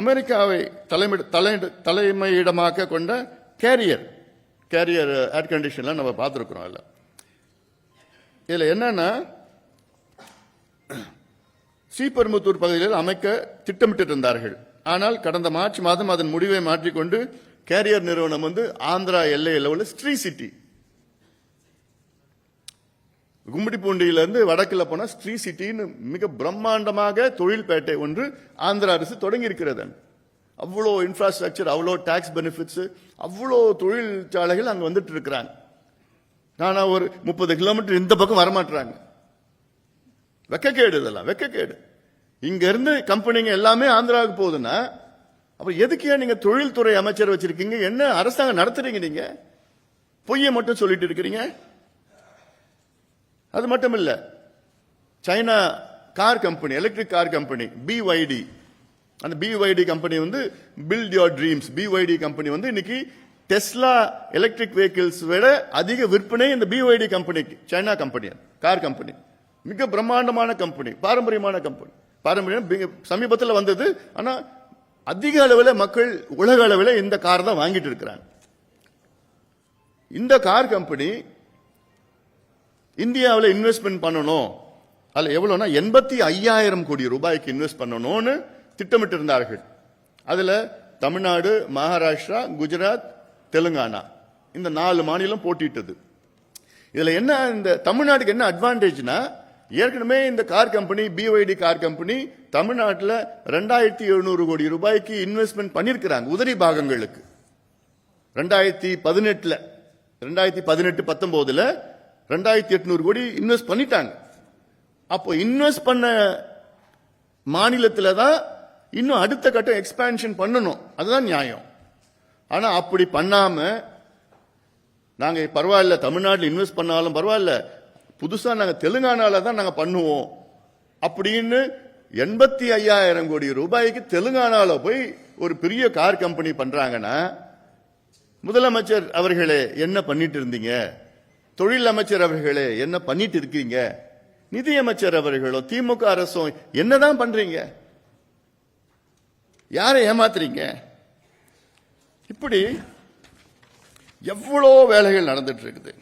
அமெரிக்காவை தலைமை தலை தலைமையிடமாக கொண்ட கேரியர். கேரியர் uh, ஏர் கண்டிஷன்லாம் நம்ம பார்த்துருக்குறோம் அதில். இதில் என்னன்னா ஸ்ரீபெரும்புத்தூர் பகுதியில் அமைக்க திட்டமிட்டிருந்தார்கள். ஆனால் கடந்த மார்ச் மாதம் அதன் முடிவை மாற்றிக்கொண்டு கேரியர் நிறுவனம் வந்து ஆந்திரா எல்லையில் உள்ள ஸ்ரீ சிட்டி கும்மிடிப்பூண்டியிலிருந்து வடக்கில் போனால் ஸ்ரீ சிட்டின்னு மிக பிரம்மாண்டமாக தொழில்பேட்டை ஒன்று ஆந்திரா அரசு தொடங்கி இருக்கிறது அவ்வளோ இன்ஃப்ராஸ்ட்ரக்சர் அவ்வளோ டேக்ஸ் பெனிஃபிட்ஸு அவ்வளோ தொழிற்சாலைகள் அங்கே வந்துட்டு இருக்கிறாங்க ஆனால் ஒரு முப்பது கிலோமீட்டர் இந்த பக்கம் வரமாட்டுறாங்க வெக்கக்கேடு இதெல்லாம் வெக்கக்கேடு. இங்கேருந்து கம்பெனிங்க எல்லாமே ஆந்திராவுக்கு போகுதுன்னா அப்போ எதுக்கு ஏன் நீங்கள் தொழில்துறை அமைச்சர் வச்சுருக்கீங்க? என்ன அரசாங்கம் நடத்துறீங்க நீங்கள் பொய்யை மட்டும் சொல்லிட்டு இருக்கிறீங்க? அது மட்டும் இல்லை China car company electric car company BYD அந்த பிஒய்டி கம்பெனி வந்து build your dreams BYD company வந்து இன்னைக்கு டெஸ்லா எலக்ட்ரிக் வெஹிக்கிள்ஸ் விட அதிக விற்பனை இந்த பிஒய்டி கம்பெனிக்கு சைனா கம்பெனி கார் கம்பெனி. மிக பிரம்மாண்டமான கம்பெனி பாரம்பரியமான கம்பெனி. பாரம்பரியம் சமீபத்தில் வந்தது ஆனால் அதிக அளவில் மக்கள் உலக அளவில் இந்த கார் தான் வாங்கிட்டு இருக்கிறாங்க. இந்த கார் கம்பெனி இந்தியாவில் இன்வெஸ்ட்மெண்ட் பண்ணணும். அதில் எவ்வளோனா எண்பத்தி ஐயாயிரம் கோடி ரூபாய்க்கு இன்வெஸ்ட் பண்ணணும்னு திட்டமிட்டு இருந்தார்கள் அதில் தமிழ்நாடு மகாராஷ்டிரா குஜராத் தெலுங்கானா. இந்த நாலு மாநிலம் போட்டிட்டது. இதில் என்ன இந்த தமிழ்நாட்டுக்கு என்ன அட்வான்டேஜ்னா ஏற்கனவே இந்த car company BYD car company தமிழ்நாட்டில் ரெண்டாயிரத்தி எழுநூறு கோடி ரூபாய்க்கு இன்வெஸ்ட்மெண்ட் பண்ணியிருக்கிறாங்க உதிரி பாகங்களுக்கு. ரெண்டாயிரத்தி பதினெட்டில் ரெண்டாயிரத்தி பதினெட்டு பத்தொம்போதில் ரெண்டாயிரத்தி எட்நூறு கோடி இன்வெஸ்ட் பண்ணிட்டாங்க. அப்போ இன்வெஸ்ட் பண்ண மாநிலத்தில் தான் இன்னும் அடுத்த கட்டம் எக்ஸ்பேன்ஷன் பண்ணணும். அதுதான் நியாயம். ஆனால் அப்படி பண்ணாம நாங்கள் பரவாயில்ல தமிழ்நாட்டில் இன்வெஸ்ட் பண்ணாலும் பரவாயில்ல. புதுசாக நாங்கள் தெலுங்கானால தான் நாங்கள் பண்ணுவோம். அப்படின்னு எண்பத்தி ஐயாயிரம் கோடி ரூபாய்க்கு தெலுங்கானால போய் ஒரு பெரிய கார் கம்பெனி பண்றாங்கன்னா முதலமைச்சர் அவர்களே என்ன பண்ணிட்டு இருந்தீங்க? தொழில் அமைச்சர் அவர்களே என்ன பண்ணிட்டு இருக்கீங்க? நிதியமைச்சர் அவர்களோ திமுக அரசும் என்னதான் பண்றீங்க? யாரை ஏமாத்துறீங்க? இப்படி எவ்வளோ வேலைகள் நடந்துட்டு இருக்குது.